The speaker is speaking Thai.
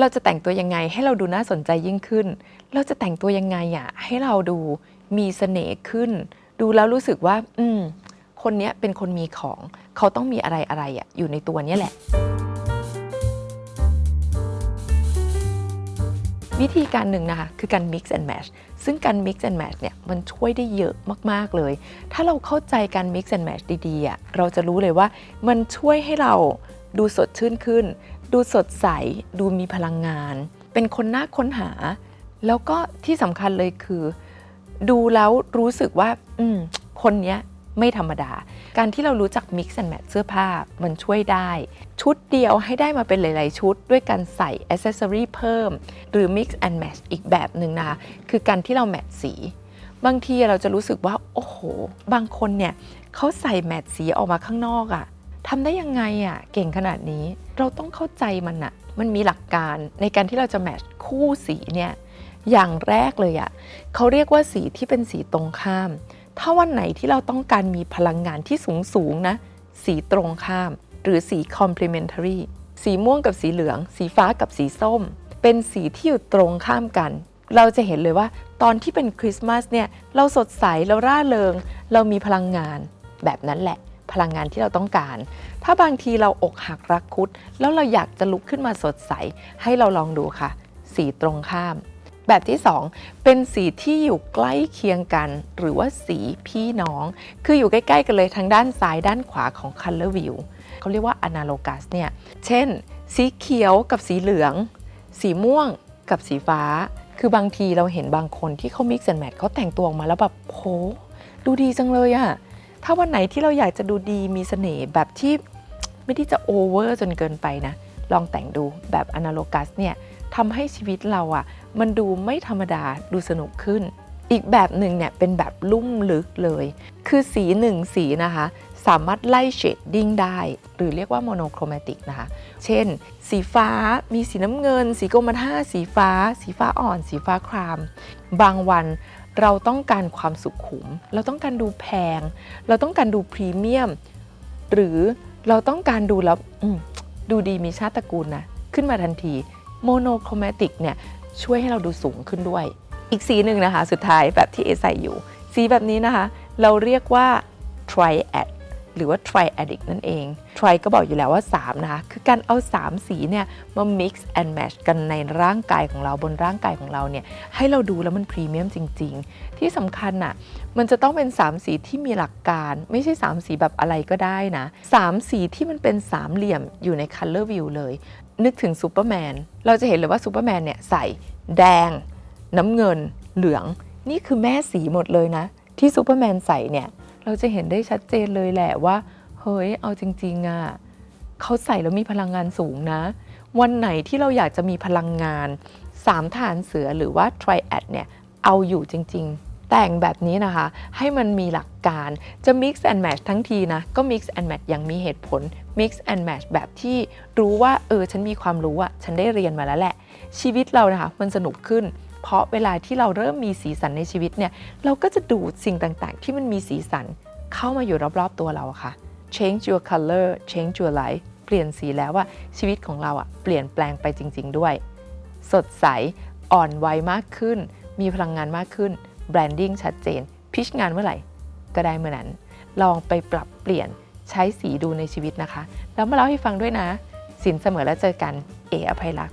เราจะแต่งตัวยังไงให้เราดูน่าสนใจยิ่งขึ้น เราจะแต่งตัวยังไงอะให้เราดูมีเสน่ห์ขึ้น ดูแล้วรู้สึกว่า อืม คนเนี้ยเป็นคนมีของ เขาต้องมีอะไรอะไรอะอยู่ในตัวเนี้ยแหละ วิธีการหนึ่งนะคะ คือการ mix and match ซึ่งการ mix and match เนี่ยมันช่วยได้เยอะมาก ๆ เลย ถ้าเราเข้าใจการ mix and match ดีๆอะเราจะรู้เลยว่ามันช่วยให้เราดูสดชื่นขึ้น ดูสดใส ดูมีพลังงาน เป็นคนน่าค้นหา แล้วก็ที่สำคัญเลยคือ ดูแล้วรู้สึกว่า อืม คนเนี้ยไม่ธรรมดา การที่เรารู้จัก mix and match เสื้อผ้ามันช่วยได้ ชุดเดียวให้ได้มาเป็นหลาย ๆ ชุด ด้วยการใส่ accessory เพิ่ม หรือ mix and match อีกแบบหนึ่งนะคะคือการที่เราแมทสี บางทีเราจะรู้สึกว่า โอ้โห บางคนเนี่ยเขาใส่แมทสีออกมาข้างนอกอะ ทำได้ยังไงอะเก่งขนาดนี้เราต้องเข้าใจมันอะมันมีหลักการในการที่เราจะแมทคู่สีเนี่ยอย่างแรกเลยอะเขาเรียกว่าสีที่เป็นสีตรงข้าม ถ้าวันไหนที่เราต้องการมีพลังงานที่สูงสูงๆนะ สีตรงข้าม หรือสี complementary สีม่วงกับสีเหลือง สีฟ้ากับสีส้ม เป็นสีที่อยู่ตรงข้ามกัน เราจะเห็นเลยว่าตอนที่เป็นคริสต์มาสเนี่ยเราสดใสเราร่าเริง เรามีพลังงานแบบนั้นแหละ พลังงานที่เราต้องการ ถ้าบางทีเราอกหักรักคุด แล้วเราอยากจะลุกขึ้นมาสดใส ให้เราลองดูค่ะ สีตรงข้าม แบบที่ 2 เป็นสีที่อยู่ใกล้เคียงกัน หรือว่าสีพี่น้อง คืออยู่ใกล้ๆกันเลยทางด้านซ้ายด้านขวาของ Color View เขาเรียกว่า analogous เนี่ย เช่น สีเขียวกับสีเหลือง สีม่วงกับสีฟ้า คือบางทีเราเห็นบางคนที่เขา mix and match เขาแต่งตัวออกมาแล้วแบบโหดูดีจังเลยอะ ถ้าวันไหนที่เราอยากจะดูดีมีเสน่ห์แบบที่ไม่ได้จะโอเวอร์จนเกินไปนะ ลองแต่งดูแบบ analogous เนี่ยทำให้ชีวิตเราอะมันดูไม่ธรรมดาดูสนุกขึ้น อีกแบบหนึ่งเนี่ยเป็นแบบลุ่มลึกเลย คือสีหนึ่งสีนะคะ สามารถไล่เชดดิ้งได้ หรือเรียกว่าโมโนโครมาติกนะคะ เช่น สีฟ้ามีสีน้ำเงิน สีกรมท่าสีฟ้า สีฟ้าอ่อน สีฟ้าคราม บางวัน เราต้องการความสุขุม เราต้องการดูแพง เราต้องการดูพรีเมียม หรือเราต้องการดูแล้วดูดีมีชาติตระกูลนะขึ้นมาทันทีโมโนโครมาติกเนี่ยช่วยให้เราดูสูงขึ้นด้วย อีกสีหนึ่งนะคะ สุดท้ายแบบที่เอใส่อยู่ สีแบบนี้นะคะ เราเรียกว่า triad หรือว่า triadic นั่นเอง tri ก็บอกอยู่แล้วว่า 3 นะคะ คือการเอา 3 สีเนี่ยมา mix and match กันในร่างกายของเราบนร่างกายของเราเนี่ยให้เราดูแล้วมันพรีเมียมจริง ๆ ที่สำคัญน่ะมันจะต้องเป็น 3 สีที่มีหลักการ ไม่ใช่ 3 สีแบบอะไรก็ได้นะ 3 สีที่มันเป็นสามเหลี่ยมอยู่ใน color view เลย นึกถึงซูเปอร์แมนเราจะเห็นเลยว่าซูเปอร์แมนเนี่ยใส่แดง น้ำเงิน เหลือง นี่คือแม่สีหมดเลยนะ ที่ซูเปอร์แมนใส่เนี่ย เราจะเห็นได้ชัดเจนเลยแหละว่า เฮ้ย เอาจริง ๆอะ่ะเขาใส่แล้วมีพลังงานสูงนะ วันไหนที่เราอยากจะมีพลังงานสามฐานเสือหรือว่า triad เนี่ย เอาอยู่จริง ๆ แต่งแบบนี้นะคะ ให้มันมีหลักการจะ mix and match ทั้งทีนะ ก็ mix and match อย่างมีเหตุผล mix and match แบบที่รู้ว่า เออ ฉันมีความรู้อะฉันได้เรียนมาแล้วแหละ ชีวิตเรานะคะ มันสนุกขึ้น เพราะเวลาที่เราเริ่มมีสีสันในชีวิตเนี่ยเราก็จะดูดสิ่งต่างๆ ที่มันมีสีสันเข้ามาอยู่รอบๆตัวเราค่ะ change your color change your life เปลี่ยนสีแล้วว่าชีวิตของเราอะเปลี่ยนแปลงไปจริง ๆ ด้วย สดใสอ่อนวัยมากขึ้น มีพลังงานมากขึ้น แบรนดิ้งชัดเจน พิชงานเมื่อไหร่ ก็ได้เมื่อนั้น ลองไปปรับเปลี่ยนใช้สีดูในชีวิตนะคะ แล้วมาเล่าให้ฟังด้วยนะ สินเสมอแล้วเจอกัน เออภัยรักษ